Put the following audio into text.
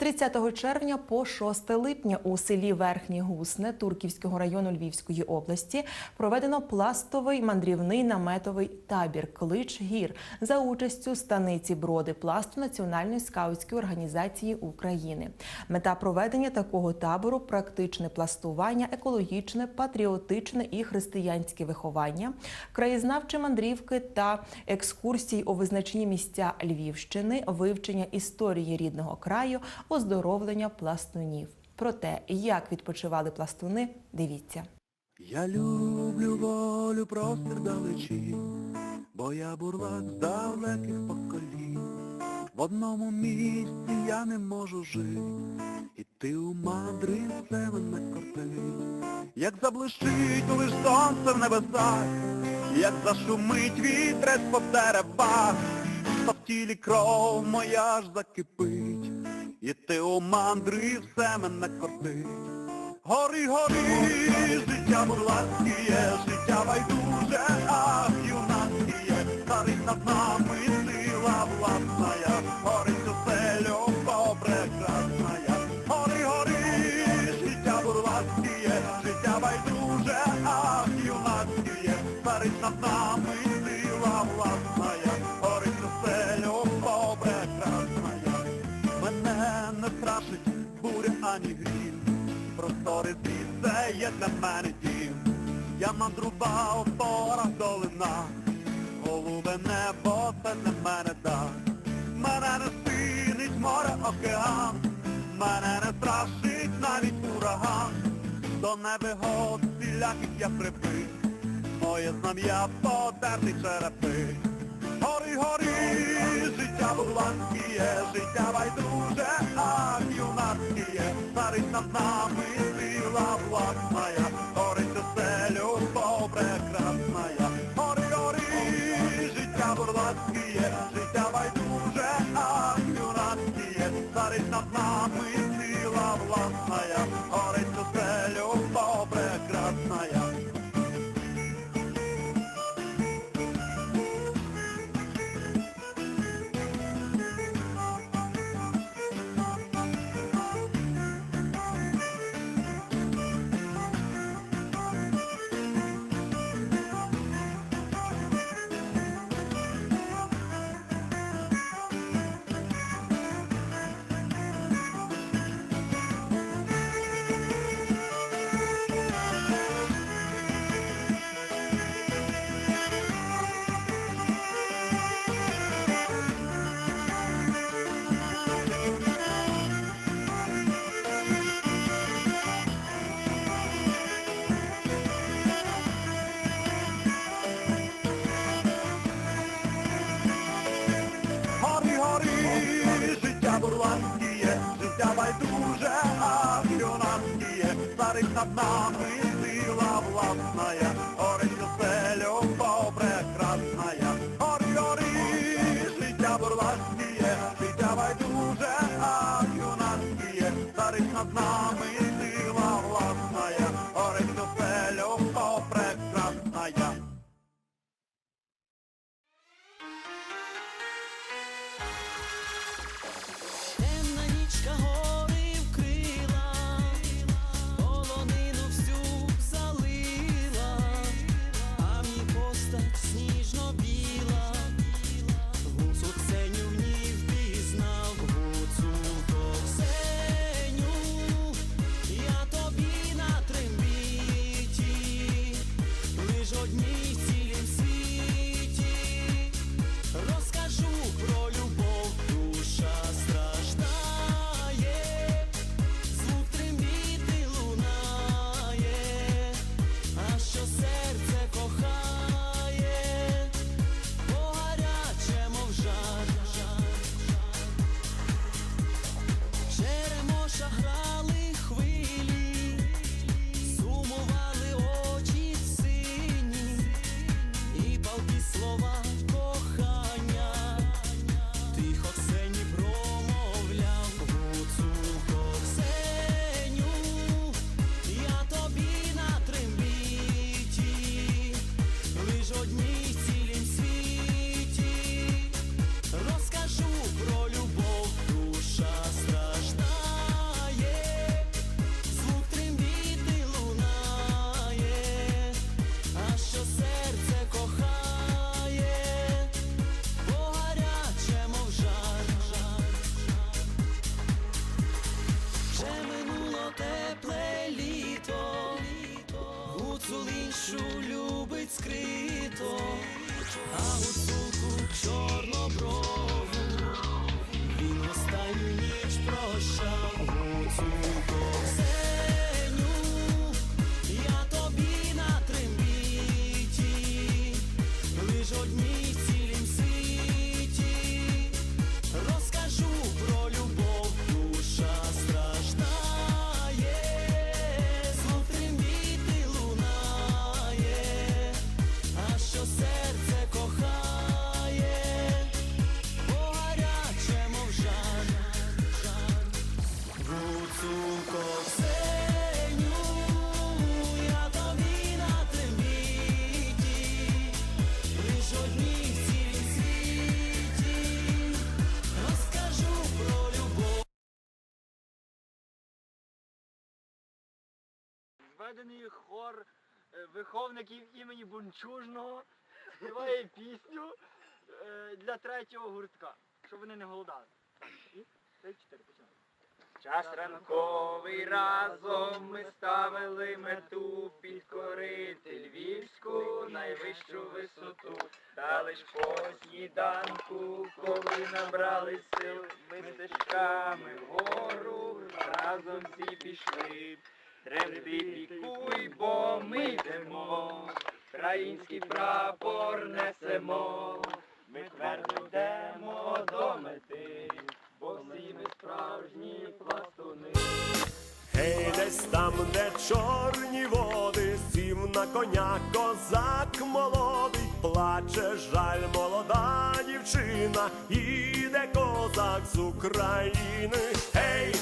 30 червня по 6 липня у селі Верхнє Гусне Турківського району Львівської області проведено пластовий мандрівний наметовий табір Клич гір за участю станиці Броди пласту Національної скаутської організації України. Мета проведення такого табору практичне пластування, екологічне, патріотичне і християнське виховання, краєзнавчі мандрівки та екскурсії у визначні місця Львівщини, вивчення історії рідного краю, оздоровлення пластунів. Про те, як відпочивали пластуни, дивіться. Я люблю волю простір далечі, бо я бурлак з далеких поколінь. В одному місці я не можу жити, і ти у мандрі це мене кортить. Як заблищить лиш сонце в небесах, як зашумить вітрець по деревах, то в тілі кров моя ж закипить, і ти у мандрі все мене кортить. Гори, гори, життя бурлацьке, життя байдуже, ах, юнацьке, старить над нами сила власная, гори все любов прекрасная. Гори, гори, життя бурлацьке, життя байдуже, ах, юнацьке, старить над нами для мене дім. Я мандрував по порах долина, голубе небо це для мене дах. Мене не спинить море океан, мене не страшить навіть ураган. До небегод всіляких я припив, моє знам'я потерти черепи. Гори, гори, життя бурланське, життя байдуже, ах, юнацьке, старить над нами сила власная, горить старить над нововведений хор е, виховників імені Бунчужного співає пісню е, для третього гуртка, щоб вони не голодали. І три, чотири, починаємо. Час ранковий разом ми ставили мету підкорити львівську найвищу висоту. Та лиш по сніданку, коли набрали сил, ми стежками вгору разом всі пішли. Тремти пікуй, бо ми йдемо, український прапор несемо. Ми твердо йдемо до мети, бо всі ми справжні пластуни. Гей, десь там, де чорні води, сів на коня козак молодий, плаче жаль молода дівчина, іде козак з України. Гей,